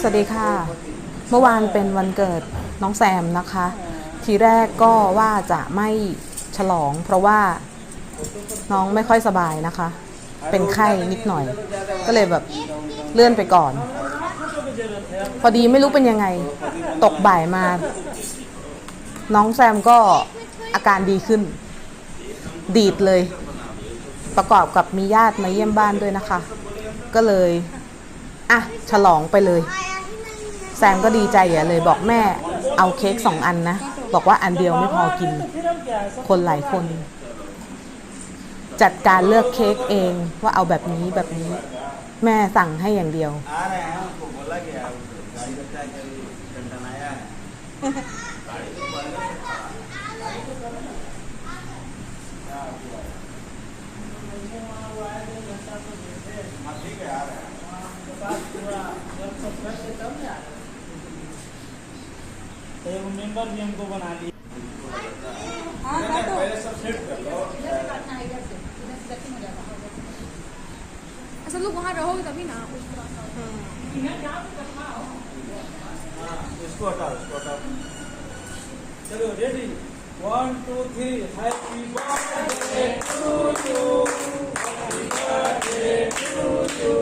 สวัสดีค่ะ เมื่อวานเป็นวันเกิดน้องแซมนะคะ ทีแรกก็ว่าจะไม่ฉลอง เพราะว่าน้องไม่ค่อยสบายนะคะ เป็นไข้นิดหน่อย ก็เลยแบบเลื่อนไปก่อน พอดีไม่รู้เป็นยังไง ตกบ่ายมา น้องแซมก็อาการดีขึ้น ดีดเลย ประกอบกับมีญาติมาเยี่ยมบ้านด้วยนะคะ ก็เลย อะฉลองไปเลย แซมก็ดีใจใหญ่เลยบอกแม่เอาเค้กสองอันนะ บอกว่าอันเดียวไม่พอกิน คนหลายคน จัดการเลือกเค้กเองว่าเอาแบบนี้แบบนี้ แม่สั่งให้อย่างเดียว मेंबर भी हमको बना दिए पहले सब सेट कर अच्छा लोग वहाँ रहोगे तभी ना उस तरह का। हाँ, हटाओ हटाओ। चलो ready one two three happy birthday to you happy birthday to you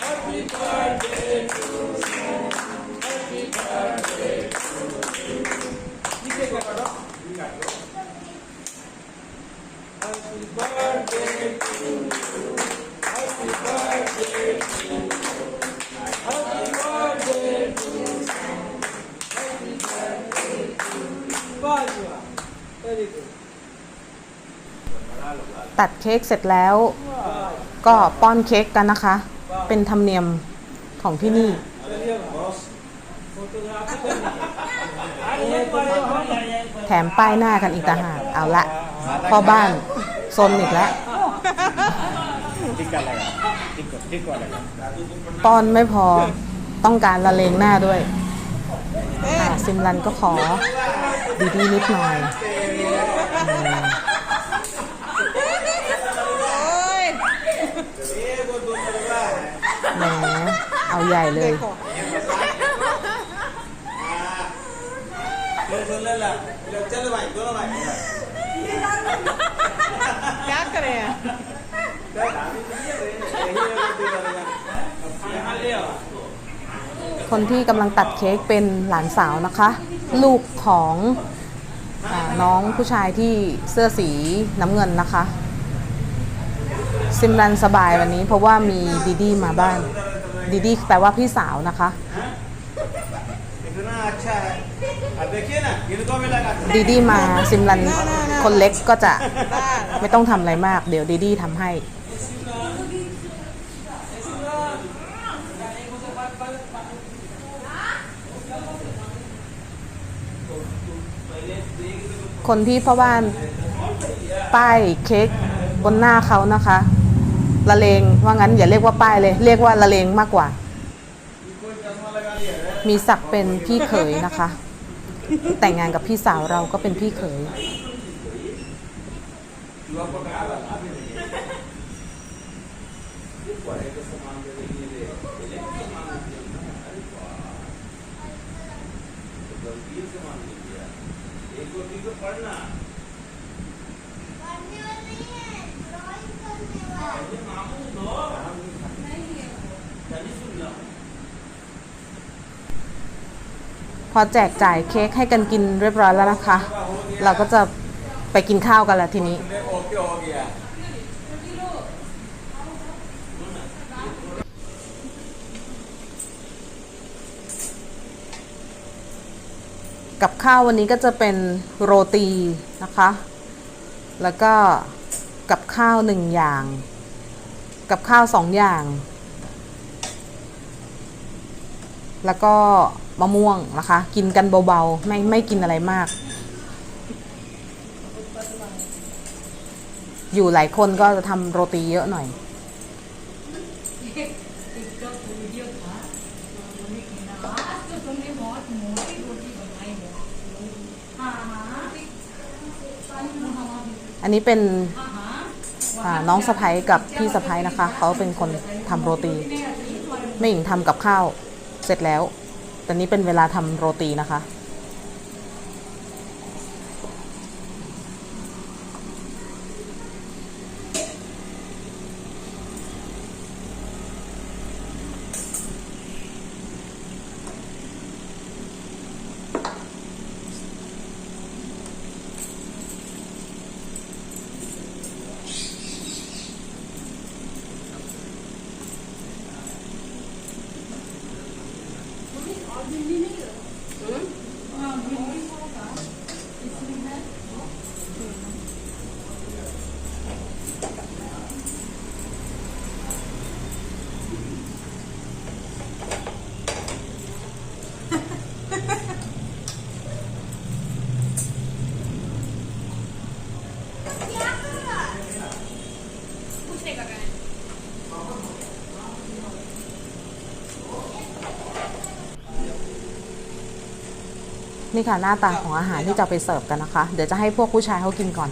happy birthday to you happy birthday ตัดเค้กเสร็จแล้ว ก็ป้อนเค้กกันนะคะ เป็นธรรมเนียมของที่นี่ แถมป้ายหน้ากันอีกต่างหากเอาละพ่อบ้านซนอีกแล้วป้อนไม่พอต้องการละเลงหน้าด้วยซิมรันก็ขอดีดีนิดหน่อย ใหญ่เลย ले ले ले ले ले, चलो भाई दोनों भाई क्या करें यही है वो दे वाला यहाँ ले आओ คนที่กำลังตัดเค้กเป็นหลานสาวนะคะ ลูกของอาน้องผู้ชายที่เสื้อสีน้ำเงินนะคะ ซิมรันสบายวันนี้เพราะว่ามีดีดีมาบ้าน ดีดีแปลว่าพี่สาวนะคะ इतना अच्छा है अब देखिए ना इनको भी लगा ดีดีมาซิมรันคนเล็กก็จะไม่ต้องทำอะไรมาก เดี๋ยวดีดีทำให้ คนที่พ่อบ้านป้ายเค้กบนหน้าเขานะคะ ละเลงว่างั้นอย่าเรียกว่าป้ายเลย เรียกว่าละเลงมากกว่า มีศักดิ์เป็นพี่เขยนะคะ แต่งงานกับพี่สาวเราก็เป็นพี่เขย พอแจกจ่ายเค้กให้กันกินเรียบร้อยแล้วนะคะ เราก็จะไปกินข้าวกันแล้วทีนี้ กับข้าววันนี้ก็จะเป็นโรตีนะคะ แล้วก็กับข้าวหนึ่งอย่าง กับข้าวสองอย่าง แล้วก็มะม่วงนะคะ กินกันเบาๆ ไม่ไม่กินอะไรมาก อยู่หลายคนก็จะทำโรตีเยอะหน่อย อันนี้เป็น น้องสะพ้ยกับพี่สะพ้ยนะคะ เขาเป็นคนทำโรตีไม่หญิงทำกับข้าวเสร็จแล้วตอนนี้เป็นเวลาทำโรตีนะคะ นี่ค่ะหน้าตาของอาหารที่จะไปเสิร์ฟกันนะคะ เดี๋ยวจะให้พวกผู้ชายเขากินก่อน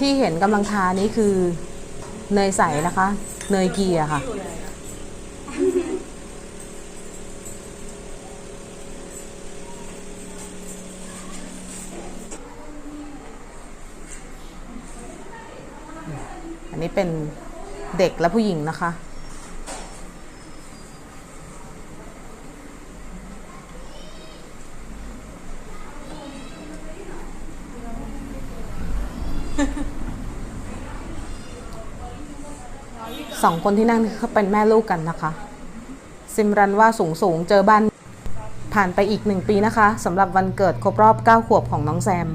ที่เห็นกำลังทานี้คือเนยใสนะคะ เนยเกียร์ค่ะ นี้เป็นเด็กและผู้หญิงนะคะ สองคนที่นั่งเขาเป็นแม่ลูกกันนะคะ ซิมรันว่าสูงสูงๆเจอบ้านผ่านไปอีกหนึ่งปีนะคะสำหรับวันเกิดครบรอบ 9 ขวบของน้องแซม